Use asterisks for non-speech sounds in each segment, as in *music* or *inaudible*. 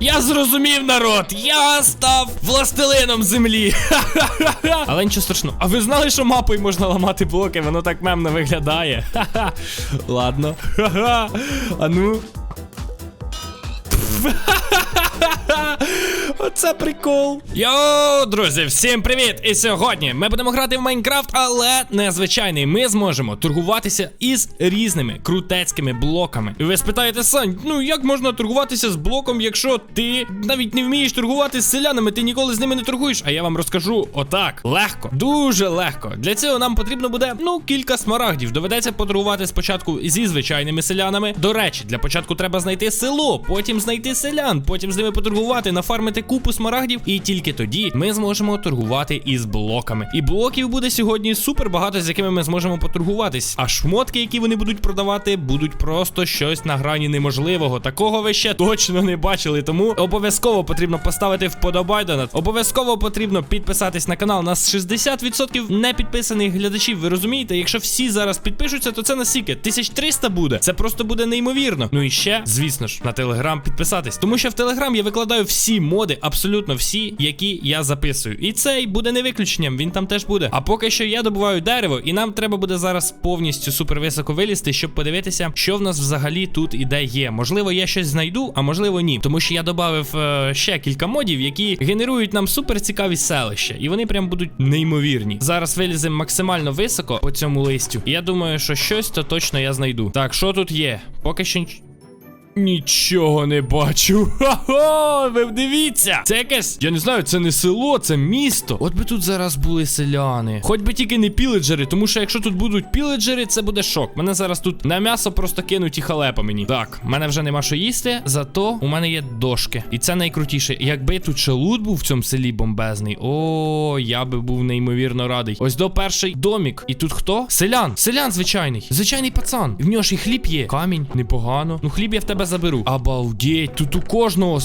Я зрозумів, народ! Я став властелином землі. *laughs* Але нічого страшного. А ви знали, що мапою можна ламати блоки? Воно так мемно виглядає. *laughs* Ладно. *laughs* А ну. *laughs* Оце прикол. Йоу, друзі, всім привіт! І сьогодні ми будемо грати в Майнкрафт, але незвичайний. Ми зможемо торгуватися із різними крутецькими блоками. І ви спитаєте, Сань, ну як можна торгуватися з блоком, якщо ти навіть не вмієш торгувати з селянами, ти ніколи з ними не торгуєш? А я вам розкажу отак. Легко, дуже легко. Для цього нам потрібно буде ну кілька смарагдів. Доведеться поторгувати спочатку зі звичайними селянами. До речі, для початку треба знайти село, потім знайти селян, потім з ними поторгувати, нафармити купу смарагдів, і тільки тоді ми зможемо торгувати із блоками. І блоків буде сьогодні супер багато, з якими ми зможемо поторгуватись. А шмотки, які вони будуть продавати, будуть просто щось на грані неможливого. Такого ви ще точно не бачили. Тому обов'язково потрібно поставити вподобай донат. Обов'язково потрібно підписатись на канал. Нас 60% не підписаних глядачів. Ви розумієте? Якщо всі зараз підпишуться, то це наскільки? 1300 буде. Це просто буде неймовірно. Ну і ще, звісно ж, на телеграм підписатись. Тому що в телеграм я викладаю всі моди, абсолютно всі, які я записую. І цей буде не виключенням, він там теж буде. А поки що я добуваю дерево, і нам треба буде зараз повністю супер високо вилізти, щоб подивитися, що в нас взагалі тут і де є. Можливо, я щось знайду, а можливо, ні. Тому що я додав е, ще кілька модів, які генерують нам супер цікаві селища. І вони прям будуть неймовірні. Зараз виліземо максимально високо по цьому листю. І я думаю, що щось то точно я знайду. Так, що тут є? Поки що Нічого не бачу. Ха-ха, ви дивіться. Це якесь, я не знаю, це не село, це місто. От би тут зараз були селяни. Хоч би тільки не піледжери, тому що якщо тут будуть піледжери, це буде шок. Мене зараз тут на м'ясо просто кинуть і халепа мені. Так, в мене вже нема що їсти, зато у мене є дошки. І це найкрутіше. Якби тут ще лут був в цьому селі бомбезний. О, я би був неймовірно радий. Ось до перший домік. І тут хто? Селян. Селян звичайний. Звичайний пацан. В нього ж і хліб є. Камінь, непогано. Ну, хліб я в тебе заберу. Обалдеть, тут у кожного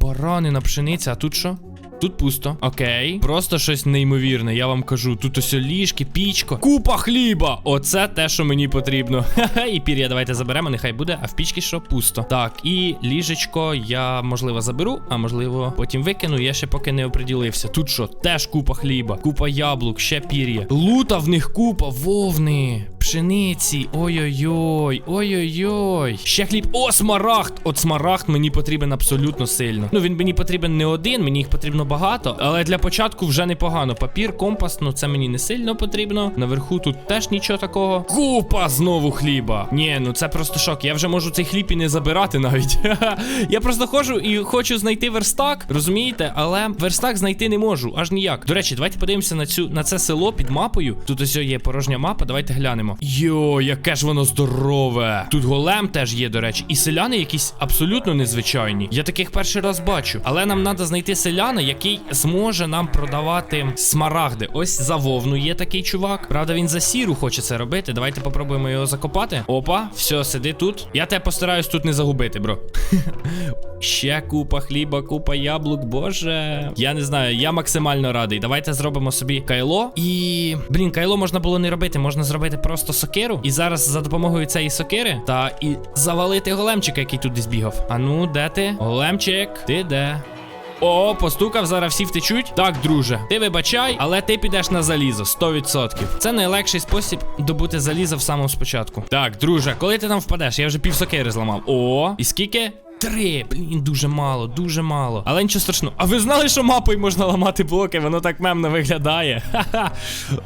баранина пшениця, а тут що? Тут пусто. Окей. Просто щось неймовірне, я вам кажу. Тут ось ліжки, пічко. Купа хліба! Оце те, що мені потрібно. *laughs* Ха-ха, і пір'я давайте заберемо, нехай буде. А в пічці що пусто. Так, і ліжечко я, можливо, заберу, а можливо, потім викину. Я ще поки не оприділився. Тут що? Теж купа хліба, купа яблук, ще пір'я. Лута в них купа, вовни. Пшениці, ой-ой-ой, ой-ой-ой. Ще хліб. О, смарагд! От смарагд мені потрібен абсолютно сильно. Ну він мені потрібен не один, мені їх потрібно багато. Але для початку вже непогано. Папір, компас, ну це мені не сильно потрібно. Наверху тут теж нічого такого. Купа знову хліба. Ні, ну це просто шок. Я вже можу цей хліб і не забирати навіть. *laughs* Я просто ходжу і хочу знайти верстак, розумієте? Але верстак знайти не можу, аж ніяк. До речі, давайте подивимося на цю на це село під мапою. Тут ось є порожня мапа. Давайте глянемо. Йо, яке ж воно здорове. Тут голем теж є, до речі, і селяни якісь абсолютно незвичайні. Я таких перший раз бачу. Але нам треба знайти селяна, який зможе нам продавати смарагди. Ось за вовну є такий чувак. Правда, він за сіру хоче це робити. Давайте попробуємо його закопати. Опа, все, сиди тут. Я тебе постараюсь тут не загубити, бро. *laughs* Ще купа хліба, купа яблук, боже. Я не знаю, я максимально радий. Давайте зробимо собі кайло. І. Блін, кайло можна було не робити. Можна зробити просто сокиру. І зараз за допомогою цієї сокири та і завалити големчика, який тут десь бігав. А ну, де ти? Големчик, ти де? О, постукав, зараз всі втечуть. Так, друже, ти вибачай, але ти підеш на залізо 100%. Це найлегший спосіб добути залізо в самому спочатку. Так, друже, коли ти там впадеш, я вже пів сокири зламав. О, і скільки? Три, блін, дуже мало, дуже мало. Але нічого страшного. А ви знали, що мапою можна ламати блоки? Воно так мемно виглядає. Ха-ха.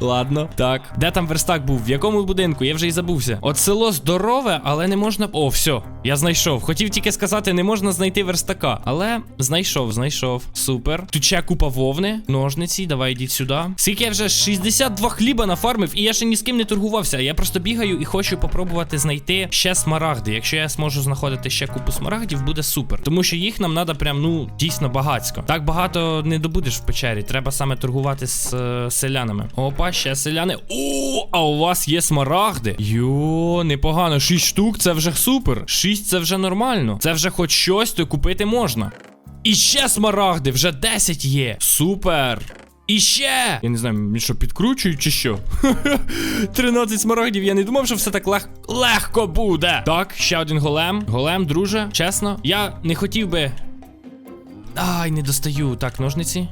Ладно. Так. Де там верстак був? В якому будинку? Я вже й забувся. От село здорове, але не можна. О, все. Я знайшов. Хотів тільки сказати, не можна знайти верстака. Але знайшов, знайшов. Супер. Тут ще купа вовни, ножниці. Давай йдіть сюди. Скільки я вже 62 хліба нафармив, і я ще ні з ким не торгувався. Я просто бігаю і хочу попробувати знайти ще смарагди. Якщо я зможу знаходити ще купу смарагдів, буде супер. Тому що їх нам треба прям, ну, дійсно багацько. Так багато не добудеш в печері. Треба саме торгувати з е, селянами. Опа, ще селяни. О, а у вас є смарагди. Йо, непогано. 6 штук, це вже супер. 6 це вже нормально. Це вже хоч щось, то купити можна. І ще смарагди, вже 10 є. Супер. І ще! Я не знаю, мені що підкручують чи що? *laughs* 13 смарагдів. Я не думав, що все так лег... легко буде. Так, ще один голем. Голем, друже, чесно, я не хотів би Ай, не достаю. Так, ножниці.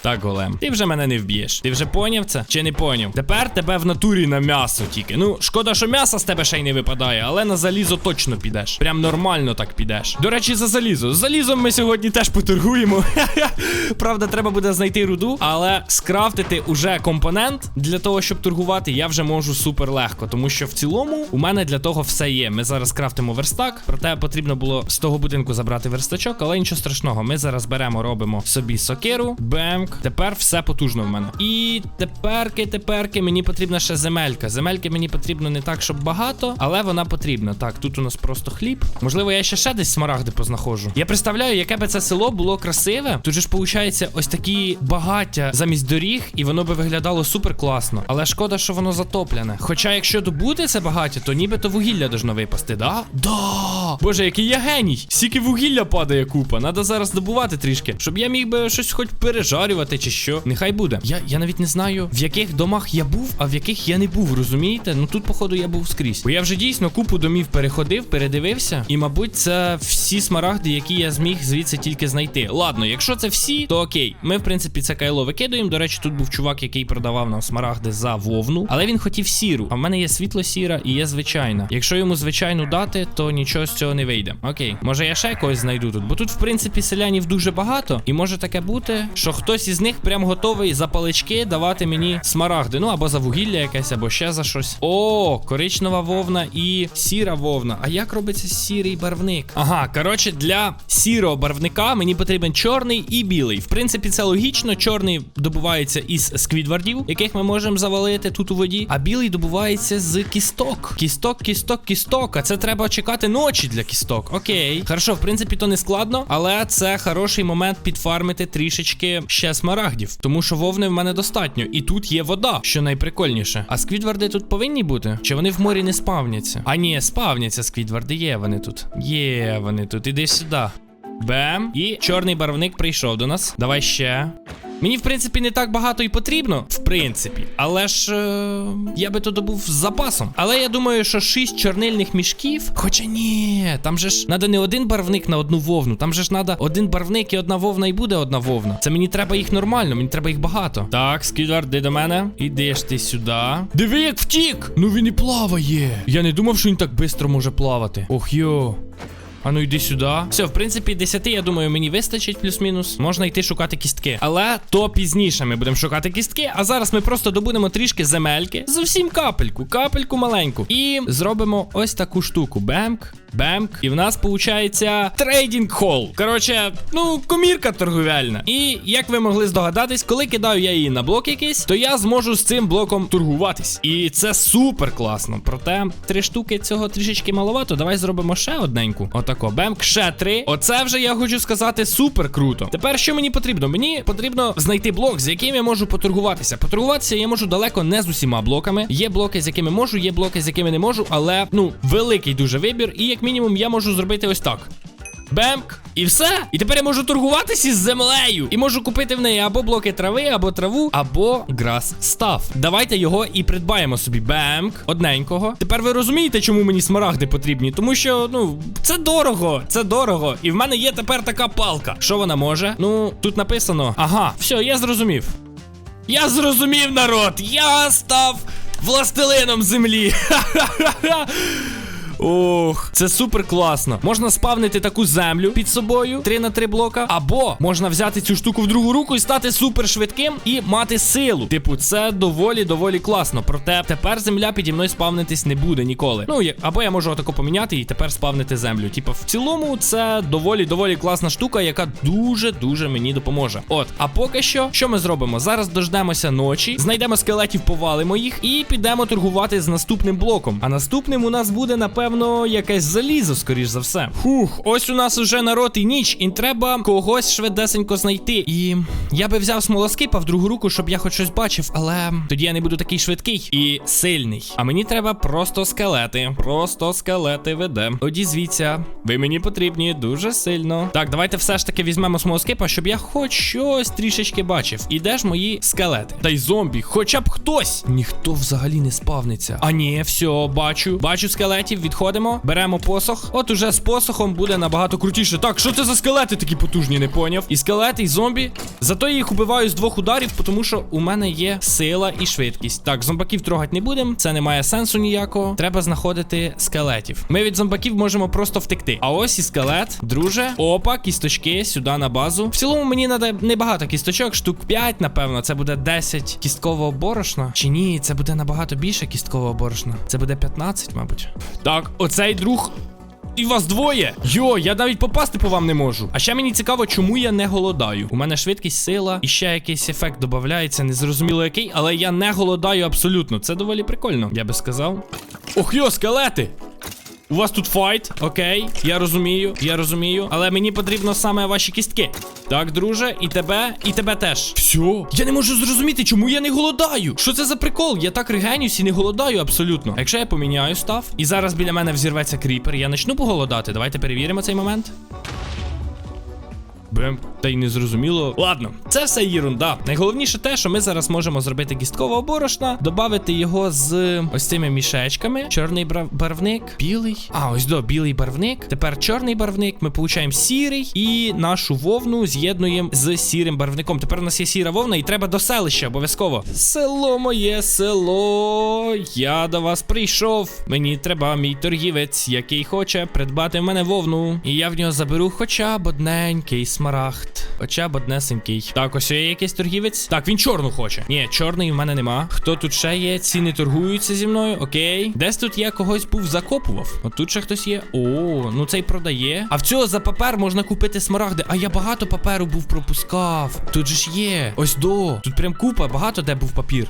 Так, голем, ти вже мене не вб'єш. Ти вже поняв це? Чи не поняв? Тепер тебе в натурі на м'ясо тільки. Ну, шкода, що м'ясо з тебе ще й не випадає, але на залізо точно підеш. Прям нормально так підеш. До речі, за залізо. З залізом ми сьогодні теж поторгуємо. *laughs* Правда, треба буде знайти руду, але скрафтити уже компонент для того, щоб торгувати, я вже можу супер легко, тому що в цілому у мене для того все є. Ми зараз крафтимо верстак, проте потрібно було з того будинку забрати верстачок, але нічого страшного. Ми зараз беремо, робимо собі сокиру, бемк. Тепер все потужно в мене. І теперки, теперки мені потрібна ще земелька. Земельки мені потрібно не так, щоб багато, але вона потрібна. Так, тут у нас просто хліб. Можливо, я ще ще десь смарагди познаходжу. Я представляю, яке би це село було красиве. Тут же ж виходить ось такі багаття замість доріг, і воно би виглядало супер класно. Але шкода, що воно затоплене. Хоча, якщо добути це багаття, то нібито вугілля должно випасти, да? Да! Боже, який я геній! Скільки вугілля падає купа. Надо зараз добувати трішки, щоб я міг би щось хоч пережарювати чи що. Нехай буде. Я, я навіть не знаю, в яких домах я був, а в яких я не був, розумієте? Ну тут, походу, я був скрізь. Бо я вже дійсно купу домів переходив, передивився. І, мабуть, це всі смарагди, які я зміг звідси тільки знайти. Ладно, якщо це всі, то окей. Ми, в принципі, це кайло викидуємо. До речі, тут був чувак, який продавав нам смарагди за вовну, але він хотів сіру. А в мене є світло сіра і є звичайна. Якщо йому звичайну дати, то нічого з цього не вийде. Окей, може я ще когось знайду тут, бо тут, в принципі, селянів дуже багато, і може таке бути, що хтось із них прям готовий за палички давати мені смарагди. Ну або за вугілля якесь, або ще за щось. О, коричнева вовна і сіра вовна. А як робиться сірий барвник? Ага, коротше, для сірого барвника мені потрібен чорний і білий. В принципі, це логічно. Чорний добувається із сквідвардів, яких ми можемо завалити тут у воді. А білий добувається з кісток. Кісток, кісток, кісток. А це треба чекати ночі для кісток. Окей. Хорошо, в принципі, то не складно, але це хороший момент підфармити трішечки ще смарагдів. Тому що вовни в мене достатньо. І тут є вода, що найприкольніше. А сквідварди тут повинні бути? Чи вони в морі не спавняться? А ні, спавняться сквідварди, є вони тут. Є вони тут. Іди сюди. Бем. І чорний барвник прийшов до нас. Давай ще. Мені, в принципі, не так багато і потрібно, в принципі. Але ж е, я би то добув з запасом. Але я думаю, що шість чорнильних мішків. Хоча ні, там же ж треба не один барвник на одну вовну. Там же ж треба один барвник і одна вовна, і буде одна вовна. Це мені треба їх нормально, мені треба їх багато. Так, Скідвард, ти до мене. Іди ж ти сюди. Диви, як втік! Ну він і плаває. Я не думав, що він так швидко може плавати. Ох йо. А ну йди сюди. Все, в принципі, 10, я думаю, мені вистачить плюс-мінус. Можна йти шукати кістки. Але то пізніше ми будемо шукати кістки. А зараз ми просто добудемо трішки земельки. Зовсім капельку, капельку маленьку. І зробимо ось таку штуку. Бемк. Бемк. І в нас виходить трейдинг хол. Коротше, ну, комірка торговельна. І як ви могли здогадатись, коли кидаю я її на блок якийсь, то я зможу з цим блоком торгуватись. І це супер класно. Проте три штуки цього трішечки маловато. Давай зробимо ще одненьку. Отако. Бемк, ще три. Оце вже я хочу сказати супер круто. Тепер що мені потрібно? Мені потрібно знайти блок, з яким я можу поторгуватися. Поторгуватися я можу далеко не з усіма блоками. Є блоки, з якими можу, є блоки, з якими не можу, але ну великий дуже вибір. І як мінімум я можу зробити ось так. Бемк. І все. І тепер я можу торгуватися із землею. І можу купити в неї або блоки трави, або траву, або грас став. Давайте його і придбаємо собі. Бемк. Одненького. Тепер ви розумієте, чому мені смарагди потрібні? Тому що, ну, це дорого. Це дорого. І в мене є тепер така палка. Що вона може? Ну, тут написано. Ага, все, я зрозумів. Я зрозумів, народ. Я став властелином землі. *laughs* Ха-ха-ха. Ох, це супер класно. Можна спавнити таку землю під собою 3 на 3 блока. Або можна взяти цю штуку в другу руку і стати супер швидким і мати силу. Типу, це доволі доволі класно. Проте тепер земля піді мною спавнитись не буде ніколи. Ну, або я можу отако поміняти і тепер спавнити землю. Типу, в цілому, це доволі доволі класна штука, яка дуже дуже мені допоможе. От, а поки що, що ми зробимо? Зараз дождемося ночі, знайдемо скелетів, повалимо їх і підемо торгувати з наступним блоком. А наступним у нас буде, напевно, якесь залізо, скоріш за все. Фух, ось у нас уже народ і ніч, і треба когось швидесенько знайти. І я би взяв смолоскипа в другу руку, щоб я хоч щось бачив, але тоді я не буду такий швидкий і сильний. А мені треба просто скелети. Просто скелети веде. Одізвіться. Ви мені потрібні дуже сильно. Так, давайте все ж таки візьмемо смолоскипа, щоб я хоч щось трішечки бачив. І де ж мої скелети? Та й зомбі, хоча б хтось. Ніхто взагалі не спавниться. А ні, все, бачу. Бачу скелетів, відходять підходимо, беремо посох. От уже з посохом буде набагато крутіше. Так, що це за скелети такі потужні, не поняв. І скелети, і зомбі. Зато я їх убиваю з двох ударів, тому що у мене є сила і швидкість. Так, зомбаків трогати не будемо. Це не має сенсу ніякого. Треба знаходити скелетів. Ми від зомбаків можемо просто втекти. А ось і скелет, друже. Опа, кісточки сюди на базу. В цілому мені треба небагато кісточок, штук 5, напевно. Це буде 10 кісткового борошна. Чи ні, це буде набагато більше кісткового борошна. Це буде 15, мабуть. Так, оцей друг. І вас двоє. Йо, я навіть попасти по вам не можу. А ще мені цікаво, чому я не голодаю. У мене швидкість, сила і ще якийсь ефект додається, незрозуміло який, але я не голодаю абсолютно. Це доволі прикольно, я би сказав. Ох, йо, скелети! У вас тут файт, окей, я розумію, я розумію. Але мені потрібно саме ваші кістки. Так, друже, і тебе, і тебе теж. Все. Я не можу зрозуміти, чому я не голодаю. Що це за прикол? Я так регенюсь і не голодаю абсолютно. А якщо я поміняю став, і зараз біля мене взірветься кріпер, я почну поголодати. Давайте перевіримо цей момент. Бем, та й не зрозуміло. Ладно, це все єрунда. Найголовніше те, що ми зараз можемо зробити кісткового борошна, додати його з ось цими мішечками. Чорний барвник, білий. А, ось до білий барвник. Тепер чорний барвник. Ми получаємо сірий і нашу вовну з'єднуємо з сірим барвником. Тепер у нас є сіра вовна, і треба до селища обов'язково. Село моє село. Я до вас прийшов. Мені треба мій торгівець, який хоче придбати в мене вовну. І я в нього заберу хоча б одненький смарагд. Хоча б однесенький. Так, ось є якийсь торгівець. Так, він чорну хоче. Ні, чорний в мене нема. Хто тут ще є? Ціни торгуються зі мною. Окей. Десь тут я когось був закопував. От тут ще хтось є. О, ну цей продає. А в цього за папер можна купити смарагди. А я багато паперу був пропускав. Тут же ж є. Ось до. Тут прям купа, багато де був папір.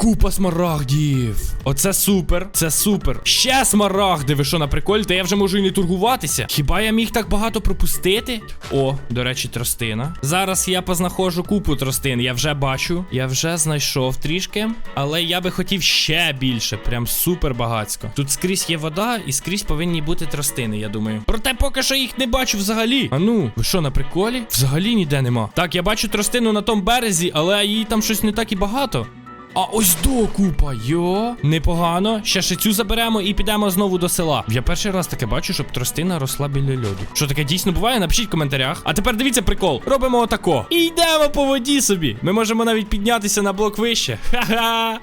Купа смарагдів. Оце супер. Це супер. Ще смарагди. Ви що на приколі? Та я вже можу і не торгуватися. Хіба я міг так багато пропустити? О, до речі, тростина. Зараз я познаходжу купу тростин. Я вже бачу. Я вже знайшов трішки. Але я би хотів ще більше. Прям супер багацько. Тут скрізь є вода, і скрізь повинні бути тростини, я думаю. Проте поки що їх не бачу взагалі. А ну, ви що на приколі? Взагалі ніде нема. Так, я бачу тростину на тому березі, але її там щось не так і багато. А ось докупа, йо, непогано. Ще ще цю заберемо і підемо знову до села. Я перший раз таке бачу, щоб тростина росла біля льоду. Що таке дійсно буває? Напишіть в коментарях. А тепер дивіться прикол. Робимо отако. І йдемо по воді собі. Ми можемо навіть піднятися на блок вище. Ха-ха.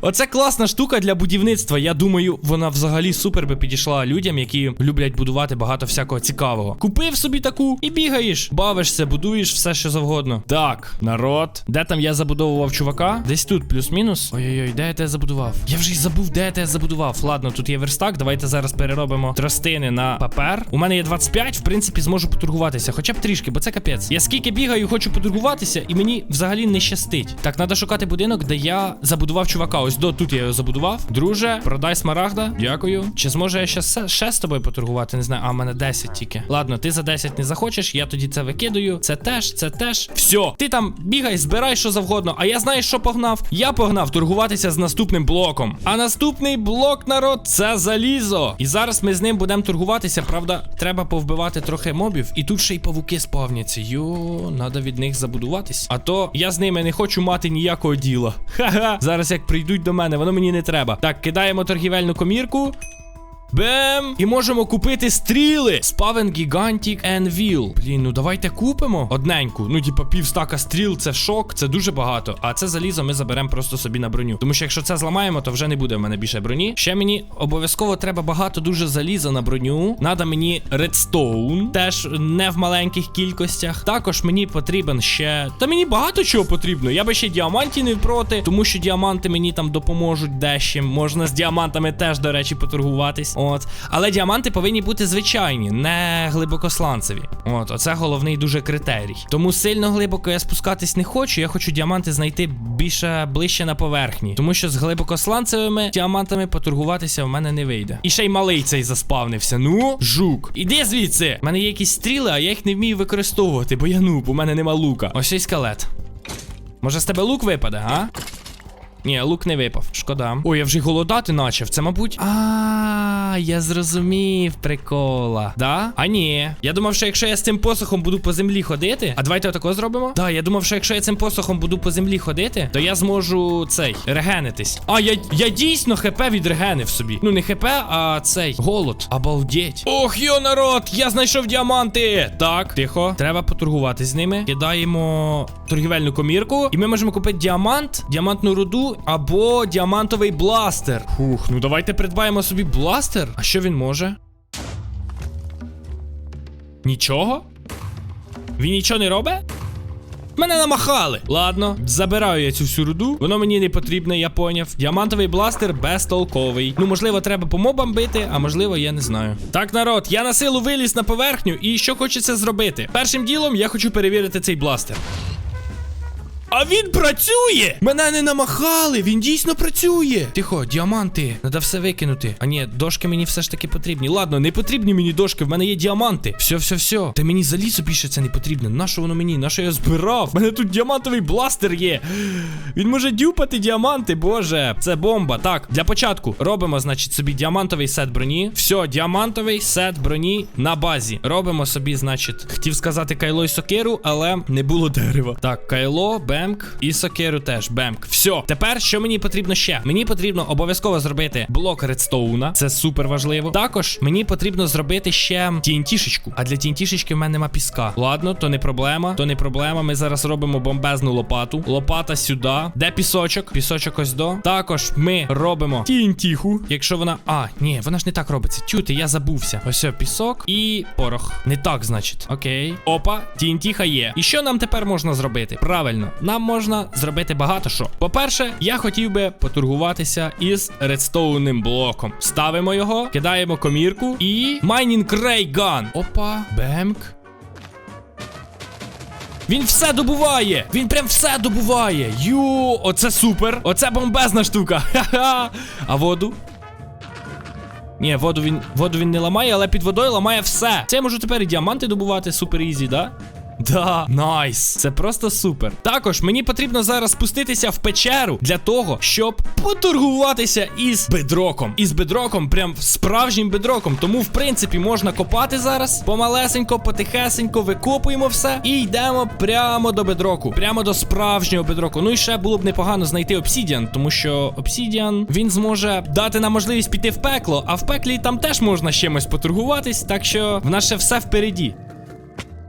Оце класна штука для будівництва. Я думаю, вона взагалі супер би підійшла людям, які люблять будувати багато всякого цікавого. Купив собі таку і бігаєш, бавишся, будуєш все, що завгодно. Так, народ. Де там я забудовував чувака? Десь тут, плюс-мінус. Ой-ой-ой, де я тебе забудував? Я вже й забув, де я тебе забудував. Ладно, тут є верстак. Давайте зараз переробимо тростини на папер. У мене є 25, в принципі, зможу поторгуватися. Хоча б трішки, бо це капець. Я скільки бігаю, хочу поторгуватися, і мені взагалі не щастить. Так, треба шукати будинок, де я забудував чувака. Ось до тут я його забудував. Друже, продай смарагда. Дякую. Чи зможу я ще, ще з тобою поторгувати? Не знаю. А в мене 10 тільки. Ладно, ти за 10 не захочеш, я тоді це викидаю. Це теж, це теж. Все. Ти там бігай, збирай що завгодно. А я знаєш, що погнав? Я погнав торгуватися з наступним блоком. А наступний блок, народ, це залізо. І зараз ми з ним будемо торгуватися. Правда, треба повбивати трохи мобів. І тут ще й павуки спавняться. Йо, треба від них забудуватись. А то я з ними не хочу мати ніякого діла. Ха-ха. Зараз як прийдуть до мене, воно мені не треба. Так, кидаємо торгівельну комірку. Бем! І можемо купити стріли. Спавен Gigantic Anvil. Блін, ну давайте купимо одненьку. Ну, типа, півстака стріл, це шок, це дуже багато. А це залізо ми заберемо просто собі на броню. Тому що якщо це зламаємо, то вже не буде в мене більше броні. Ще мені обов'язково треба багато дуже заліза на броню. Надо мені редстоун, теж не в маленьких кількостях. Також мені потрібен ще. Та мені багато чого потрібно. Я би ще діамантів не проти, тому що діаманти мені там допоможуть дещо. Можна з діамантами теж, до речі, поторгуватись. От. Але діаманти повинні бути звичайні, не глибокосланцеві. От, оце головний дуже критерій. Тому сильно глибоко я спускатись не хочу. Я хочу діаманти знайти більше ближче на поверхні. Тому що з глибокосланцевими діамантами поторгуватися в мене не вийде. І ще й малий цей заспавнився. Ну, жук. Іди звідси. У мене є якісь стріли, а я їх не вмію використовувати, бо я нуб, у мене нема лука. Ось цей скелет. Може з тебе лук випаде, а? Ні, лук не випав. Шкода. Ой, я вже голодати начав. Це, мабуть. А, я зрозумів прикола. Да? А ні. Я думав, що якщо я з цим посохом буду по землі ходити. А давайте отако зробимо. Да, я думав, що якщо я цим посохом буду по землі ходити, то я зможу цей регенитись. А я, я дійсно хп відрегенив собі. Ну, не хп, а цей голод. Обалдеть. Ох, йо, народ! Я знайшов діаманти. Так, тихо. Треба поторгувати з ними. Кидаємо торгівельну комірку. І ми можемо купити діамант, діамантну руду або діамантовий бластер. Фух, ну давайте придбаємо собі бластер. А що він може? Нічого? Він нічого не робить? Мене намахали. Ладно, забираю я цю всю руду. Воно мені не потрібне, я поняв. Діамантовий бластер безтолковий. Ну, можливо, треба по мобам бити, а можливо, я не знаю. Так, народ, я на силу виліз на поверхню, і що хочеться зробити? Першим ділом я хочу перевірити цей бластер. А він працює! Мене не намахали, він дійсно працює. Тихо, діаманти. Треба все викинути. А ні, дошки мені все ж таки потрібні. Ладно, не потрібні мені дошки, в мене є діаманти. Все, все, все. Та мені залізо більше це не потрібно. Нащо воно мені? Нащо я збирав? У мене тут діамантовий бластер є. Він може дюпати діаманти, боже. Це бомба. Так, для початку робимо, значить, собі діамантовий сет броні. Все, діамантовий сет броні на базі. Робимо собі, значить, хотів сказати кайло і сокиру, але не було дерева. Так, кайло, бемк і сокиру теж. Бемк. Все. Тепер що мені потрібно ще? Мені потрібно обов'язково зробити блок редстоуна. Це супер важливо. Також мені потрібно зробити ще тінтішечку. А для тінтішечки в мене нема піска. Ладно, то не проблема. То не проблема. Ми зараз робимо бомбезну лопату. Лопата сюди. Де пісочок? Пісочок ось до. Також ми робимо тінтіху. Якщо вона. А, ні, вона ж не так робиться. Тюти, я забувся. Ось о, пісок і порох. Не так, значить. Окей. Опа, тінтіха є. І що нам тепер можна зробити? Правильно, нам можна зробити багато що. По-перше, я хотів би поторгуватися із редстоунним блоком. Ставимо його, кидаємо комірку і. Майнінг рейган. Опа, бемк. Він все добуває! Він прям все добуває! Ю, оце супер! Оце бомбезна штука! Ха-ха! А воду? Ні, воду він воду він не ламає, але під водою ламає все. Це я можу тепер і діаманти добувати супер ізі, да? Да, найс. Це просто супер. Також мені потрібно зараз спуститися в печеру для того, щоб поторгуватися із бедроком. Із бедроком, прям справжнім бедроком. Тому, в принципі, можна копати зараз. Помалесенько, потихесенько викопуємо все і йдемо прямо до бедроку. Прямо до справжнього бедроку. Ну і ще було б непогано знайти обсідіан, тому що обсідіан він зможе дати нам можливість піти в пекло, а в пеклі там теж можна з чимось поторгуватись. Так що в нас ще все впереді.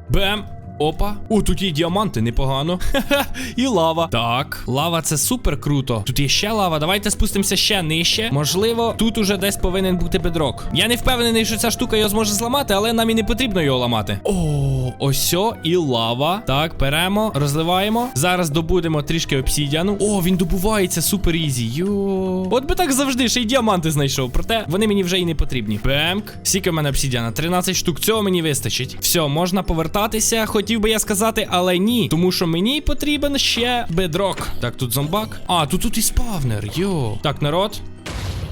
Бем. Опа. О, тут є діаманти, непогано. Ха-ха. І лава. Так, лава це супер круто. Тут є ще лава. Давайте спустимося ще нижче. Можливо, тут уже десь повинен бути бедрок. Я не впевнений, що ця штука його зможе зламати, але нам і не потрібно його ламати. О, ось о, і лава. Так, беремо, розливаємо. Зараз добудемо трішки обсідіану. О, він добувається супер ізі. Йо. От би так завжди, ще й діаманти знайшов. Проте вони мені вже і не потрібні. Бемк. Скільки в мене обсідіана? 13 штук. Цього мені вистачить. Все, можна повертатися. Хотів би я сказати, але ні. Тому що мені потрібен ще бедрок. Так, тут зомбак. А, тут тут і спавнер. Йо. Так, народ.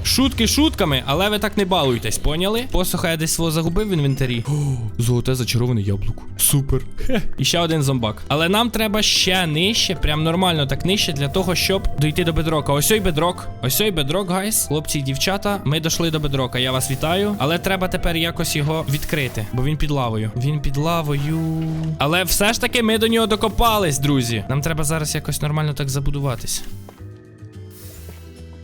Шутки шутками, але ви так не балуйтесь, поняли? Посуха я десь свого загубив в інвентарі. О, золоте зачароване яблуко. Супер. Хе. І ще один зомбак. Але нам треба ще нижче, прям нормально так нижче, для того, щоб дойти до бедрока. Ось ой бедрок. Ось ой бедрок, гайс. Хлопці і дівчата. Ми дійшли до бедрока. Я вас вітаю. Але треба тепер якось його відкрити, бо він під лавою. Він під лавою. Але все ж таки ми до нього докопались, друзі. Нам треба зараз якось нормально так забудуватись.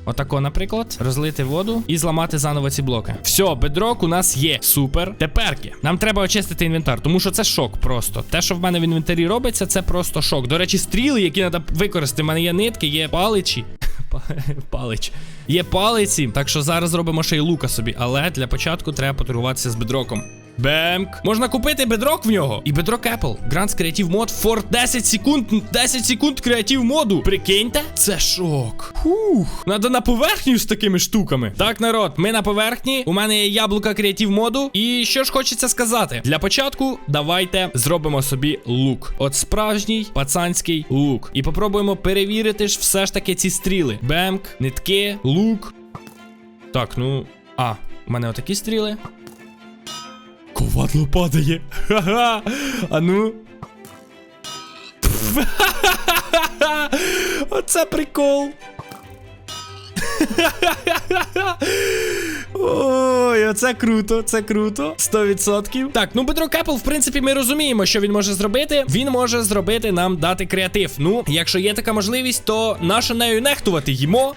Отако, наприклад, розлити воду і зламати заново ці блоки. Все, бедрок у нас є. Супер. Теперки нам треба очистити інвентар, тому що це шок просто. Те, що в мене в інвентарі робиться, це просто шок. До речі, стріли, які треба використати. У мене є нитки, є паличі. *laughs* Палич. Є палиці, так що зараз зробимо ще й лука собі. Але для початку треба поторгуватися з бедроком. Бемк. Можна купити бедрок в нього. І бедрок Apple. Grants Creative Mod for 10 секунд. 10 секунд креатив моду. Прикиньте? Це шок. Фух. Надо на поверхню з такими штуками. Так, народ, ми на поверхні. У мене є яблука креатив моду. І що ж хочеться сказати? Для початку давайте зробимо собі лук. От справжній пацанський лук. І попробуємо перевірити ж все ж таки ці стріли. Бемк, нитки, лук. Так, ну. А, у мене отакі стріли. Ковадло падає. Ха-ха. А ну. *laughs* Оце прикол. *laughs* Ой, оце круто, це круто. 100%. Так, ну Бедро Кепл, в принципі, ми розуміємо, що він може зробити. Він може зробити нам дати креатив. Ну, якщо є така можливість, то нащо нею нехтувати їмо.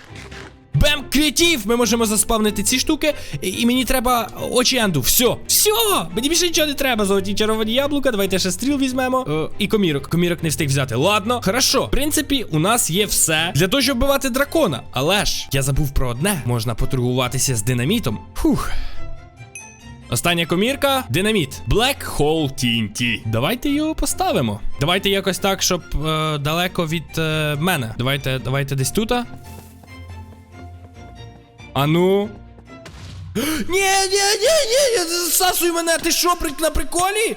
Бем, креатив! Ми можемо заспавнити ці штуки, і, мені треба очі енду. Все, все! Мені більше нічого не треба. Золоті червоні яблука. Давайте ще стріл візьмемо. Е, і комірок. Комірок не встиг взяти. Ладно, хорошо. В принципі, у нас є все для того, щоб вбивати дракона. Але ж я забув про одне: можна поторгуватися з динамітом. Фух. Остання комірка динаміт. Black Hole TNT. Давайте його поставимо. Давайте якось так, щоб е, далеко від е, мене. Давайте, давайте десь тут. А ну. *gasps* Ні, ні, ні, ні, засасуй мене, ти що, на приколі?